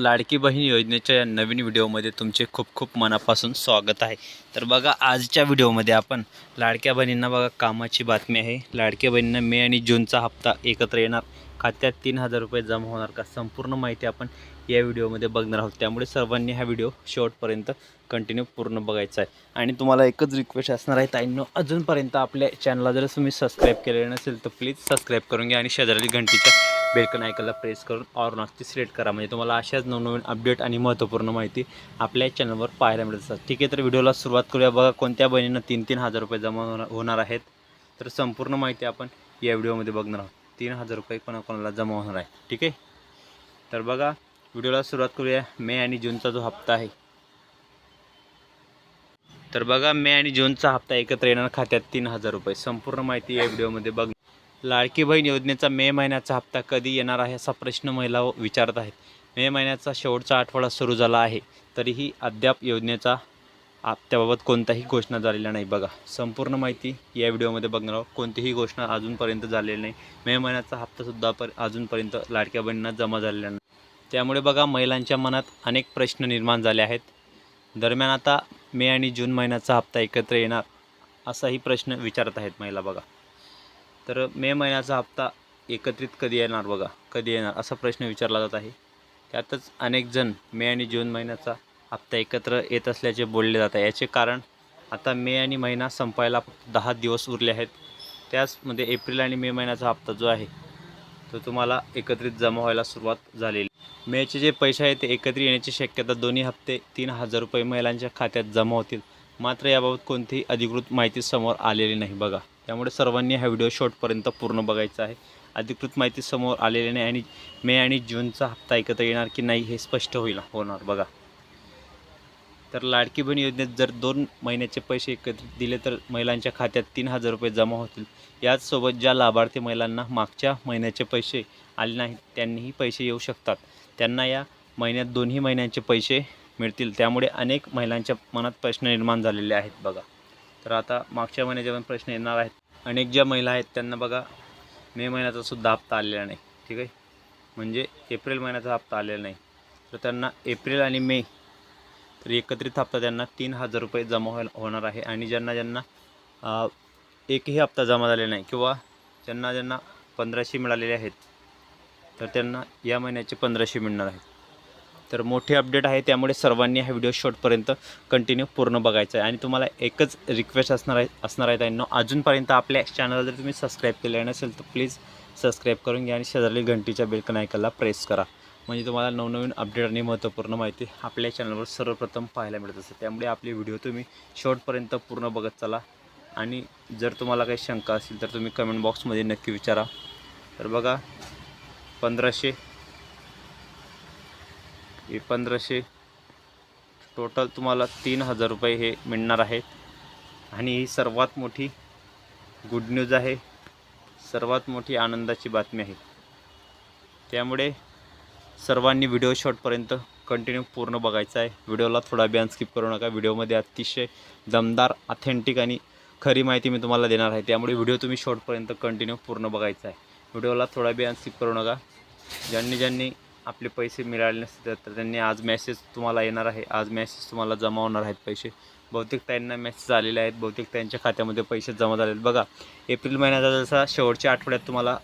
लाडकी बहीण योजनेच्या या नवीन व्हिडिओमध्ये तुमचे खूप खूप मनापासून स्वागत आहे. तर बघा आजच्या व्हिडिओमध्ये आपण लाडक्या बहिणींना बघा कामाची बातमी आहे. लाडक्या बहिणींना मे आणि जूनचा हप्ता एकत्र येणार. खात्यात तीन हजार रुपये जमा होणार का? संपूर्ण माहिती आपण या व्हिडिओमध्ये बघणार आहोत. त्यामुळे सर्वांनी हा व्हिडिओ शेवटपर्यंत कंटिन्यू पूर्ण बघायचा आहे. आणि तुम्हाला एकच रिक्वेस्ट असणार आहे ताईंनो अजूनपर्यंत आपल्या चॅनलला जर तुम्ही सबस्क्राईब केलेलं नसेल तर प्लीज सबस्क्राईब करून घ्या आणि शेजारी घंटीच्या बेलकन आयकनला प्रेस करून ऑर नॉटची सिलेक्ट करा. म्हणजे तुम्हाला अशाच नवनवीन अपडेट आणि महत्त्वपूर्ण माहिती आपल्या चॅनलवर पाहायला मिळत असतात. ठीक आहे तर व्हिडिओला सुरुवात करूया. बघा कोणत्या बहिणींना तीन तीन हजार रुपये जमा होणार होणार आहेत? तर संपूर्ण माहिती आपण या व्हिडिओमध्ये बघणार आहोत. तीन हजार रुपये कोणाकोणाला जमा होणार आहे? ठीक आहे? तर बघा व्हिडिओला सुरुवात करूया. मे आणि जूनचा जो हप्ता आहे. तर बघा मे आणि जूनचा हप्ता एकत्र येणार खात्यात तीन हजार रुपये. संपूर्ण माहिती या व्हिडिओमध्ये बघ लाडकी बहीण योजनेचा मे महिन्याचा हप्ता कधी येणार आहे असा प्रश्न महिला विचारत आहेत. मे महिन्याचा शेवटचा आठवडा सुरू झाला आहे तरीही अद्याप योजनेचा त्याबाबत कोणताही घोषणा झालेला नाही. बघा संपूर्ण माहिती या व्हिडिओमध्ये बघणार आहोत. कोणतीही घोषणा अजूनपर्यंत झालेली नाही. मे महिन्याचा हप्तासुद्धा पर अजूनपर्यंत लाडक्या बहिणींना जमा झालेला नाही. त्यामुळे बघा महिलांच्या मनात अनेक प्रश्न निर्माण झाले आहेत. दरम्यान आता मे आणि जून महिन्याचा हप्ता एकत्र येणार असाही प्रश्न विचारत आहेत महिला बघा. तर मे महिन्याचा हप्ता एकत्रित कधी येणार बघा? कधी येणार? असा प्रश्न विचारला जात आहे. त्यातच अनेक जण मे आणि जून महिन्याचा हप्ता एकत्र येत असल्याचे बोलले जात आहे. याचे कारण आता मे आणि महिना संपायला फक्त दहा दिवस उरले आहेत. त्याचमध्ये एप्रिल आणि मे महिन्याचा हप्ता जो आहे तो तुम्हाला एकत्रित जमा व्हायला सुरुवात झालेली. मेचे जे पैसे आहेत ते एकत्रित येण्याची शक्यता दोन्ही हप्ते तीन हजार रुपये महिलांच्या खात्यात जमा होतील. मात्र याबाबत कोणतीही अधिकृत माहिती समोर आलेली नाही बघा. त्यामुळे सर्वांनी हा व्हिडिओ शॉर्टपर्यंत पूर्ण बघायचा आहे. अधिकृत माहिती समोर आलेली नाही आणि मे आणि जूनचा हप्ता एकत्र येणार की नाही हे स्पष्ट होईल होणार बघा. तर लाडकी बहीण योजनेत जर दोन महिन्याचे पैसे एकत्रित दिले तर महिलांच्या खात्यात तीन हजार रुपये जमा होतील. याचसोबत ज्या लाभार्थी महिलांना मागच्या महिन्याचे पैसे आले नाहीत त्यांनीही पैसे येऊ शकतात. त्यांना या महिन्यात दोन्ही महिन्यांचे पैसे मिळतील. त्यामुळे अनेक महिलांच्या मनात प्रश्न निर्माण झालेले आहेत बघा. तर आता मागच्या महिन्याचे पण प्रश्न येणार आहेत. अनेक ज्या महिला आहेत त्यांना बघा मे महिन्याचा सुद्धा हप्ता आलेला नाही ठीक आहे? म्हणजे एप्रिल महिन्याचा हप्ता आलेला नाही. तर त्यांना एप्रिल आणि मे तर एकत्रित हप्ता त्यांना तीन हजार रुपये जमा व्हायला होणार आहे. आणि ज्यांना ज्यांना एकही हप्ता जमा झालेला नाही किंवा ज्यांना ज्यांना पंधराशे मिळालेले आहेत तर त्यांना या महिन्याचे पंधराशे मिळणार आहेत. तर मोठी अपडेट आहे. त्यामुळे सर्वांनी हा व्हिडिओ शॉर्टपर्यंत कंटिन्यू पूर्ण बघायचा आहे. आणि तुम्हाला एकच रिक्वेस्ट असणार आहे असणार आहे त्यांना अजूनपर्यंत आपल्या चॅनलला जर तुम्ही सबस्क्राईब केले नसेल तर प्लीज सबस्क्राईब करून घ्या आणि शेजारी घंटीच्या बेलकन ऐकायला प्रेस करा. म्हणजे तुम्हाला नवनवीन अपडेट आणि महत्त्वपूर्ण माहिती आपल्या चॅनलवर सर्वप्रथम पाहायला मिळत असते त्यामुळे आपले व्हिडिओ तुम्ही शॉर्टपर्यंत पूर्ण बघत चला. आणि जर तुम्हाला काही शंका असेल तर तुम्ही कमेंट बॉक्समध्ये नक्की विचारा. तर बघा पंधराशे हे पंधराशे टोटल तुम्हाला तीन हजार रुपये हे मिळणार आहेत. आणि ही सर्वात मोठी गुड न्यूज आहे. सर्वात मोठी आनंदाची बातमी आहे. त्यामुळे सर्वांनी व्हिडिओ शॉर्टपर्यंत कंटिन्यू पूर्ण बघायचा आहे. व्हिडिओला थोडा बियान स्किप करू नका. व्हिडिओमध्ये अतिशय दमदार ऑथेंटिक आणि खरी माहिती मी तुम्हाला देणार आहे. त्यामुळे व्हिडिओ तुम्ही शॉर्टपर्यंत कंटिन्यू पूर्ण बघायचा आहे. व्हिडिओला थोडा बियान स्किप करू नका. ज्यांनी ज्यांनी आपले पैसे मिळाले नसते तर त्यांनी आज मेसेज तुम्हाला येणार आहे. आज मेसेज तुम्हाला जमा होणार आहेत पैसे. बहुतेक त्यांना मेसेज आलेले आहेत. बहुतेक त्यांच्या खात्यामध्ये पैसे जमा झाले आहेत. बघा एप्रिल महिन्याचा जसा शेवटच्या आठवड्यात तुम्हाला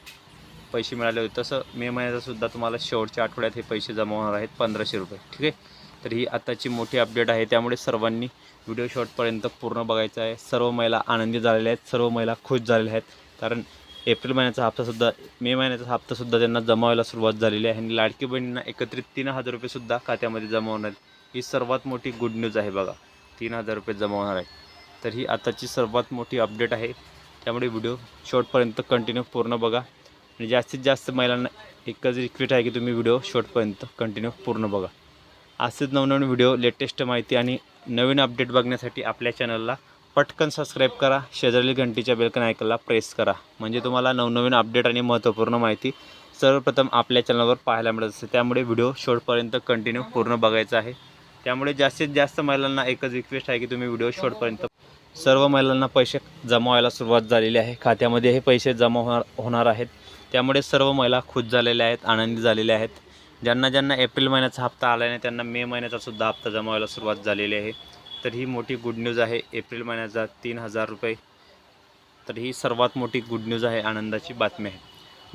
पैसे मिळाले होते तसं मे महिन्याचासुद्धा तुम्हाला शेवटच्या आठवड्यात हे पैसे जमा होणार आहेत पंधराशे रुपये. ठीक आहे? तर ही आत्ताची मोठी अपडेट आहे. त्यामुळे सर्वांनी व्हिडिओ शॉर्टपर्यंत पूर्ण बघायचा आहे. सर्व महिला आनंदी झालेल्या आहेत. सर्व महिला खुश झालेल्या आहेत. कारण एप्रिल महिन्याचा हप्तासुद्धा मे महिन्याचा हप्तासुद्धा त्यांना जमा व्हायला सुरुवात झालेली आहे. आणि लाडकी बहिणींना एकत्रित तीन हजार रुपयेसुद्धा खात्यामध्ये जमा होणार ही सर्वात मोठी गुड न्यूज आहे बघा. तीन हजार रुपये जमा होणार तर ही आताची सर्वात मोठी अपडेट आहे. त्यामुळे व्हिडिओ शॉर्टपर्यंत कंटिन्यू पूर्ण बघा. आणि जास्तीत जास्त महिलांना एकच रिक्वेस्ट आहे की तुम्ही व्हिडिओ शॉर्टपर्यंत कंटिन्यू पूर्ण बघा. असेच नवनवीन व्हिडिओ लेटेस्ट माहिती आणि नवीन अपडेट बघण्यासाठी आपल्या चॅनलला पटकन सबस्क्राईब करा. शेजारी घंटीच्या बेलकन ऐकायला प्रेस करा. म्हणजे तुम्हाला नवनवीन अपडेट आणि महत्त्वपूर्ण माहिती सर्वप्रथम आपल्या चॅनलवर पाहायला मिळत असते. त्यामुळे व्हिडिओ शेवटपर्यंत कंटिन्यू पूर्ण बघायचा आहे. त्यामुळे जास्तीत जास्त महिलांना एकच रिक्वेस्ट आहे की तुम्ही व्हिडिओ शेवटपर्यंत सर्व महिलांना पैसे जमा व्हायला सुरुवात झालेली आहे. खात्यामध्ये हे पैसे जमा होणार होणार आहेत. त्यामुळे सर्व महिला खुश झालेल्या आहेत आनंदी झालेल्या आहेत. ज्यांना ज्यांना एप्रिल महिन्याचा हप्ता आला नाही त्यांना मे महिन्याचा सुद्धा हप्ता जमा व्हायला सुरुवात झालेली आहे. तर ही मोठी गुड न्यूज आहे. एप्रिल महिन्याचा तीन हजार रुपये. तर ही सर्वात मोठी गुड न्यूज आहे आनंदाची बातमी आहे.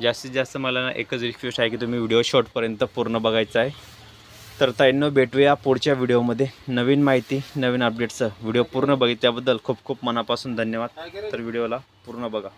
जास्तीत जास्त मला ना एकच रिक्वेस्ट आहे की तुम्ही व्हिडिओ शॉर्टपर्यंत पूर्ण बघायचा आहे. तर ताईंनो भेटूया पुढच्या व्हिडिओमध्ये नवीन माहिती नवीन अपडेट्सचं व्हिडिओ पूर्ण बघितल्याबद्दल खूप खूप मनापासून धन्यवाद. तर व्हिडिओला पूर्ण बघा.